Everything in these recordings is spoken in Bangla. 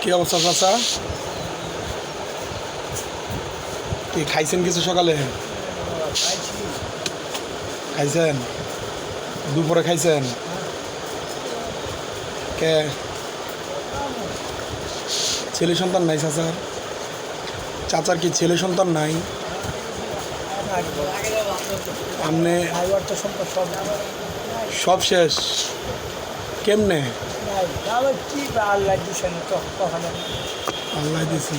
কি অবস্থা চাচা? কি খাইছেন কিছু সকালে? খাইছেন? দুপুরে খাইছেন? কে? ছেলে সন্তান নাই চাচার চাচার কি ছেলে সন্তান নাই? আপনি সব শেষ। কেমনে? আবার কি বা আল্লাহ দিছেন তো কখনো? আল্লাহ দিছি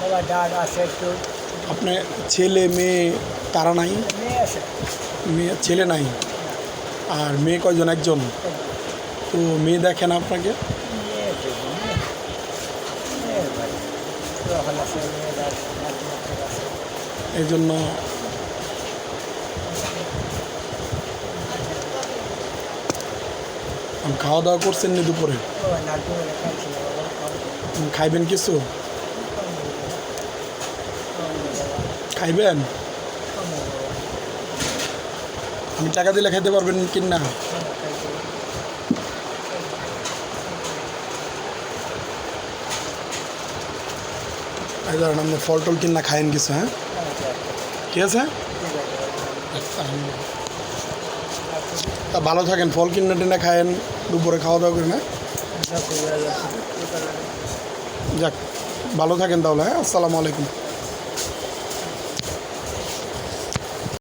বাবা ডাক আছে একটু। আপনি ছেলে মেয়ে তারা নাই? মেয়ে আছে। মেয়ে ছেলে নাই? আর মেয়ে কয়জন? একজন? তো মেয়ে দেখেন আপনাকে। এই আছে, মেয়ে। মেয়ে ভাই। তখন আছে মেয়ে আছে, নাতি নাতি আছে। এই জন্য আপনি খাওয়া দাওয়া করছেন নি দুপুরে? খাইবেন কিছু? খাইবেন? আমি টাকা দিলে খাইতে পারবেন কি না ধরেন ফল টল কিনা খায়েন কিছু হ্যাঁ? আচ্ছা, আচ্ছা, ঠিক আছে? আছে বাবা। তা ভালো থাকেন ফল কিনে টেনে খায়েন দুপুরে খাওয়া দাওয়া করেন হ্যাঁ? ঠিক আছে। যাক ভালো থাকেন তাহলে হ্যাঁ? আসসালামু আলাইকুম।